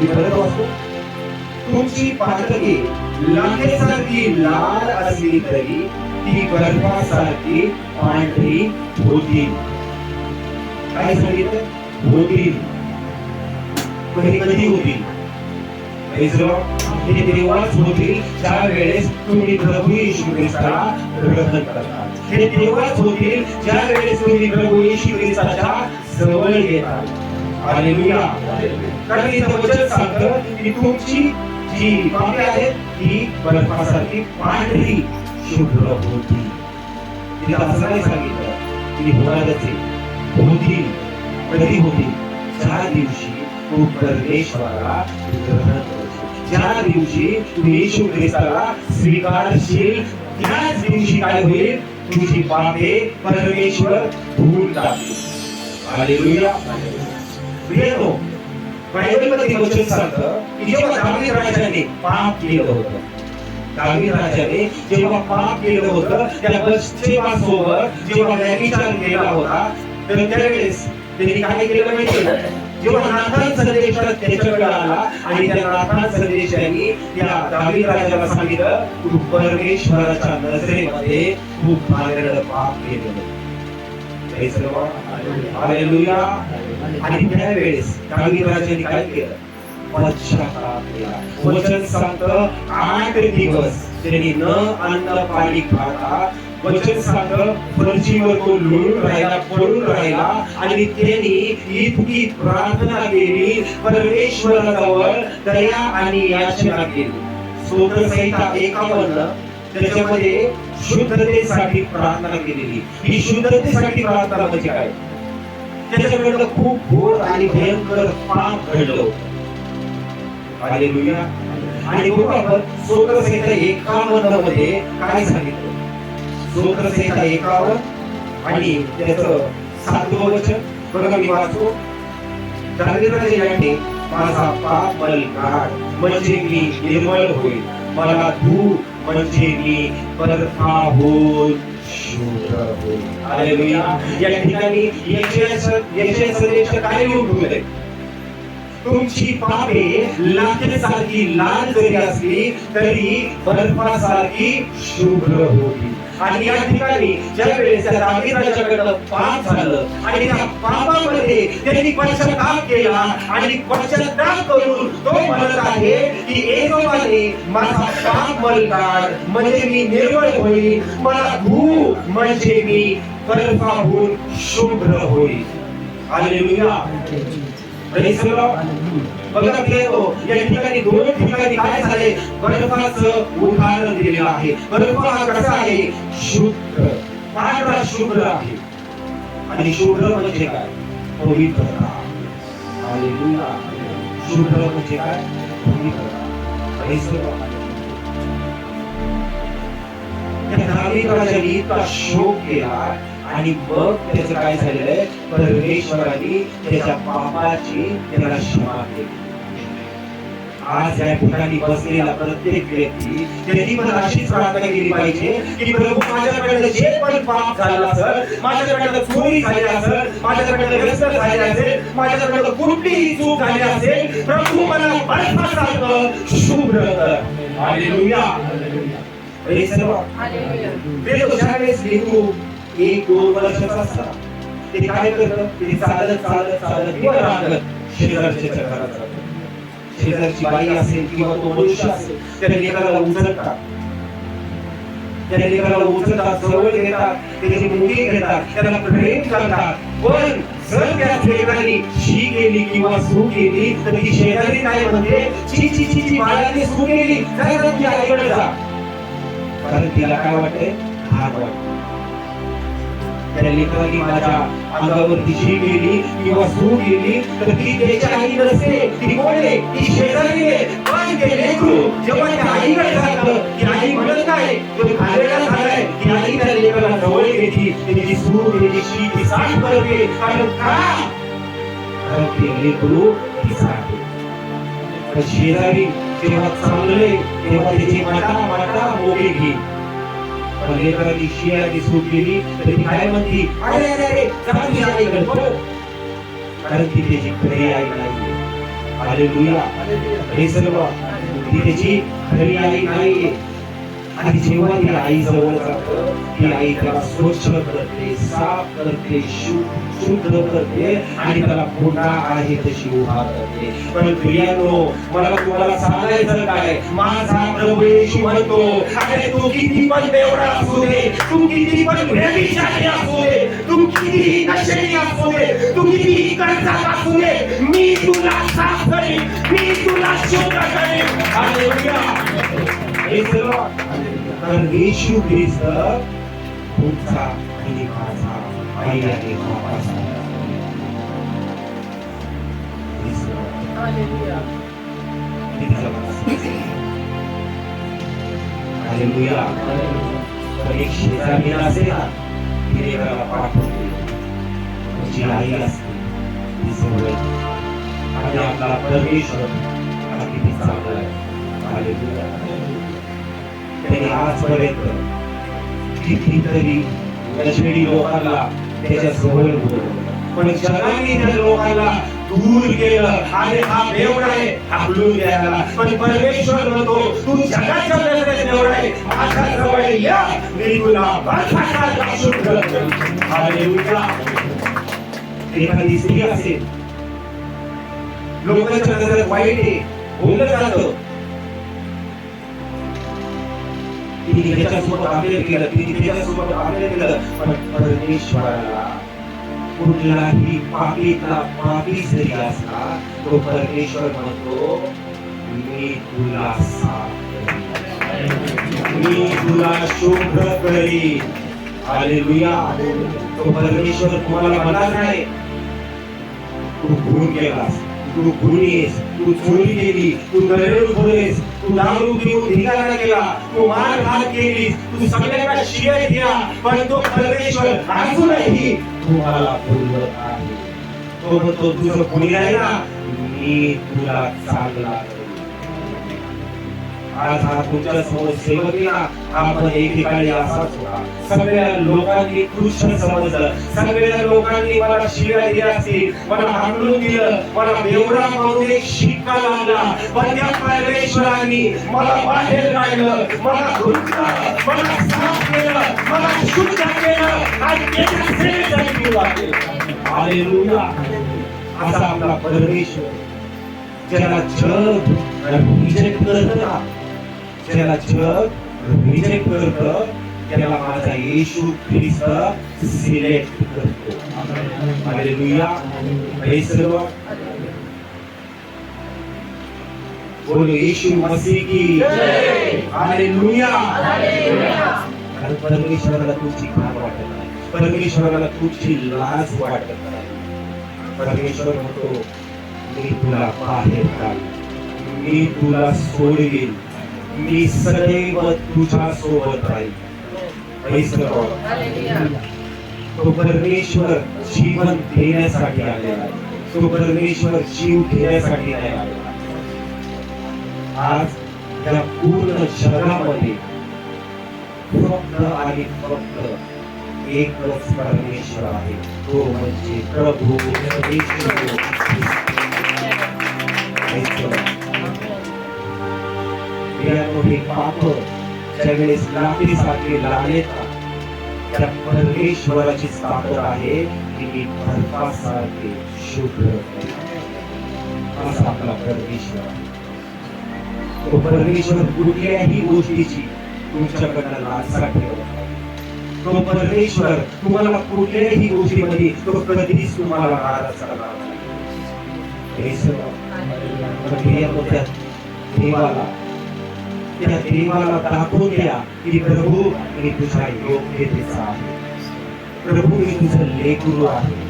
मी परत वाचतो तुमची पातळी लाखेसारखी लाल असली तरी ती गर्भासारखी पांढरी होतील काय सांगितलं? होतील कधी कधी होतील. हे तेव्हाच होतील ज्या वेळेस तुम्ही प्रभू येशू ख्रिस्ताला ग्रहण करता. हे तेव्हाच होतील ज्या वेळेस तुम्ही प्रभू येशू ख्रिस्ताच्या जवळ येतात कारण इथं वचन सांगतं की तुमची जी पापे आहेत ती बर्फासारखी पांढरी शुभ्र होती. तिला असं नाही सांगितलं की होणारचे होती कधी होती? ज्या दिवशी तू परमेश्वराला ग्रहण ज्या दिवशी तू येशू ख्रिस्ताला स्वीकारशील त्याच दिवशी काय होईल? तुझी पापे परमेश्वर धुवून टाकतील हालेलुया. प्रियनो बायबलमध्ये वचन सांगतं की जेव्हा दावीद राजाने पाप केलं होतं दावी राजाने जेव्हा पाप केलं होतं त्या बत्शेबासोबत जेव्हा व्यभिचार केला होता तर त्यावेळेस त्यांनी काय केलं माहिती जेव्हा नाथान संदेश त्याच्याकडे आला आणि त्या नाथान संदेशाने त्या दावीद राजाला सांगितलं तू परमेश्वराच्या नजरेमध्ये खूप मागणं पाप केलेलं आणि त्यावेळेस दावीद राजाने काय केलं? पश्चाताप केला. वचन सांगतं आठ दिवस त्यांनी न अन्न पाणी खाता वचन सांगतं फरशीवर तो लुळून राहिला पडून राहिला आणि त्यांनी इतकी प्रार्थना केली परमेश्वराजवळ दया आणि याचना केली. स्तोत्रसंहिता एकावन्न त्याच्यामध्ये शुद्धतेसाठी प्रार्थना केलेली. ही शुद्धतेसाठी प्रार्थना म्हणजे काय? त्याच्याकडनं खूप घोर आणि भयंकर पाप घडलं आणि बघू आपण स्तोत्रसंहिता एकावन्नमध्ये काय सांगितलं? स्तोत्रसंहिता एकावन्न आणि त्याच सातवं वचन. बघा मी वाचतो. दारिद्र्याचे याने माझा पाप मल काढ म्हणजे मी निर्मळ होईल. मला धूप म्हणजे मी बर्फाहून शुभ्र होईल हालेलुया या ठिकाणी संदेश काय तुमची पापे लाटेसारखी लाल जरी असली तरी बर्फासारखी शुभ्र होती आणि या ठिकाणी ज्या वेळेस त्या पाप झालं आणि त्या पापामध्ये त्यांनी पश्चाताप केला आणि पश्चाताप करून तो म्हणत आहे की एकोबाने माझा पाप मलकार म्हणजे मी निर्मळ होईल मला भू म्हणजे मी बर्फाहून शुभ्र होईल. हालेलुया. Praise हो, या ठिकाणी दोन ठिकाणी काय झाले बर्फाचं उदाहरण दिलेलं आहे. बर्फ हा कसा आहे? शुद्ध पांढरा शुभ्र आहे. आणि शुभ्र म्हणजे काय? पवित्रता. शुभ्र म्हणजे काय? पवित्रता. Praise the इतका शोक केला. आणि मग त्याचं काय झालेलं आहे. परमेश्वराने त्याच्या पापाची त्याला क्षमा केली. आज या ठिकाणी बसलेला प्रत्येक व्यक्ती त्यांनी पण अशीच प्रार्थना केली पाहिजे की प्रभू माझ्याकडनं जे पण पाप झालं असेल माझ्याकडनं चोरी झाली असेल माझ्याकडनं व्यसन झाले असेल माझ्याकडनं कुठलीही चूक झाली असेल प्रभू मला बर्फासारखं शुभ्र कर. हालेलुया. Praise the Lord. ते तो ज्यावेळेस लेकरू एक दोन वर्षाचा असतात ते काय करतं? ते चालत चालत चालत किंवा रांगत शेजारच्या चक्रात जातं शेजारची बाई असेल किंवा तो मनुष्य असेल त्या लेकराला उचलतात. त्या लेकराला उचलतात जवळ घेतात त्याची मुठी घेतात त्याला प्रेम करतात. पण जर त्या लेकराने शी केली किंवा सू केली तर ती शेजारी काय म्हणते? ची ची ची ची बाळाने सू केली जा जा तुझ्या आईकडे जा. कारण तिला काय वाटते घाण वाटत त्या लिटरली माझ्या अंगावरती शी गेली किंवा सू गेली तर ती त्याच्या आई नसते ती कोण ती शेजारी आहे. पण ते लेकरू जेव्हा त्या आईकडे जातं की आई म्हणत काय तो खालेला झालाय की आई त्या लेकराला जवळ घेतली त्याची सू त्याची शी ती साफ करते कारण का? कारण ते लेकरू ती साफ शेजारी जेव्हा चांगले तेव्हा त्याची माटा माटा मोगे घेईल पण लेकरांनी शियाची सूट केली तर ती काय म्हणती? अरे अरे अरे आईकडे कारण ती त्याची खरी आई नाही. हालेलुया हे सर्व ती त्याची खरी आई नाहीये. आणि जेव्हा ती आई जवळ जातं ती आई त्याला स्वच्छ करते साफ करते शुद्ध करते आणि त्याला पुन्हा आहे तशी उभा करते. पण प्रियानो मला तुम्हाला सांगायचं काय? माझा प्रभू येशू म्हणतो अरे तू किती पण बेवडा असू दे तू किती पण व्यभिचारी असू दे तू कितीही नशेली असू दे तू कितीही कर्जात असू दे मी तुला साफ करेन मी तुला शुद्ध करेन. हालेलुया. हे तर येशू ख्रिस्त तुमचा आणि माझा आई आहे हालेलुया. तर एक शेजारी असेल ना तिने तुझी आई असते ती आणि आपला परमेश्वर आणि किती चांगला आहे. हालेलुया. त्याने आजपर्यंत कितीतरी नशेडी लोकांना त्याच्याजवळ बोलवलं. पण जगाने त्या लोकांना दूर केलं. आणि हा बेवडा आहे. हाकलून द्यायला. पण परमेश्वर म्हणतो तू जगाच्या नजरेत बेवडा आहे. माझ्या जवळ या. मी तुला बर्फासारखा शुद्ध करेन. हालेलुया. एखादी स्त्री असेल लोकांच्या नजरात वाईट आहे बोललं जातं. तिने त्याच्यासोबत आमेर केलं तिने त्याच्यासोबत आमेर केलं पण परमेश्वराला कुठलाही पापीतला पापी जरी असला तो परमेश्वर म्हणतो मी तुला साफ मी तुला शुभ्र करी हालेलुया तो परमेश्वर तुम्हाला म्हणणार नाही. तू भूल केलास. तू गुन्हेस तू चोरी केली तू दररोज बोलेस तू दारू पिऊन धिंगाणा केला तू मार खात केलीस तू सगळ्यांना शिवाय दिला पण तो परमेश्वर अजूनही तुम्हाला बोलत आहे. तो म्हणतो तुझं गुन्हे आहे ना मी तुला चांगला आज हा तुमच्यासमोर सेवकीला आपण ना एकेकाळी असाच होता. सगळ्या लोकांनी कृष्ण समजलं. सगळ्या लोकांनी मला शिव्या दिल्या असतील. मला हाकलून दिलं. मला बेवडा म्हणून एक शिक्का लागला पण त्या परमेश्वरांनी मला बाहेर काढलं. मला धुतलं. मला साफ केलं. मला शुद्ध केलं. आणि त्याच्या सेवेसाठी मी वागेल. हालेलुया. असा आपला परमेश्वर ज्याला जग रिजेक्ट करत ज्याला जग रिजेक्ट करत त्याला माझा येशू ख्रिस्त सिलेक्ट करतो. हालेलुया हे सर्व बोलो येशू मसीह की हालेलुया कारण परमेश्वराला तुझी घाण वाटत नाही. परमेश्वराला तुझी लाज वाटत नाही. परमेश्वर म्हणतो मी तुला बाहेर काढ मी तुला सोडवीन. मी सदैव तुझ्या सोबत राहील. तो परमेश्वर जीवन देण्यासाठी आलेला आहे. तो परमेश्वर जीव घेण्यासाठी नाही आलेला आज या पूर्ण जगामध्ये फक्त आणि फक्त एकच परमेश्वर आहे. तो म्हणजे प्रभू येशू प्रियानो, हे पाप ज्यावेळेस लाकडीसारखे लागेतात त्या परमेश्वराची ताकद आहे की मी बर्फासारखे शुभ्र. असा आपला परमेश्वर. तो परमेश्वर कुठल्याही गोष्टीची तुमच्याकडनं लालसा ठेवत. तो परमेश्वर तुम्हाला कुठल्याही गोष्टीमध्ये तो कधीच तुम्हाला नाराज करणार नाही. देवाला त्या देवाला दाखवून द्या की प्रभू मी तुझ्या योग्यतेचा आहे. प्रभू मी तुझं लेकरू आहे.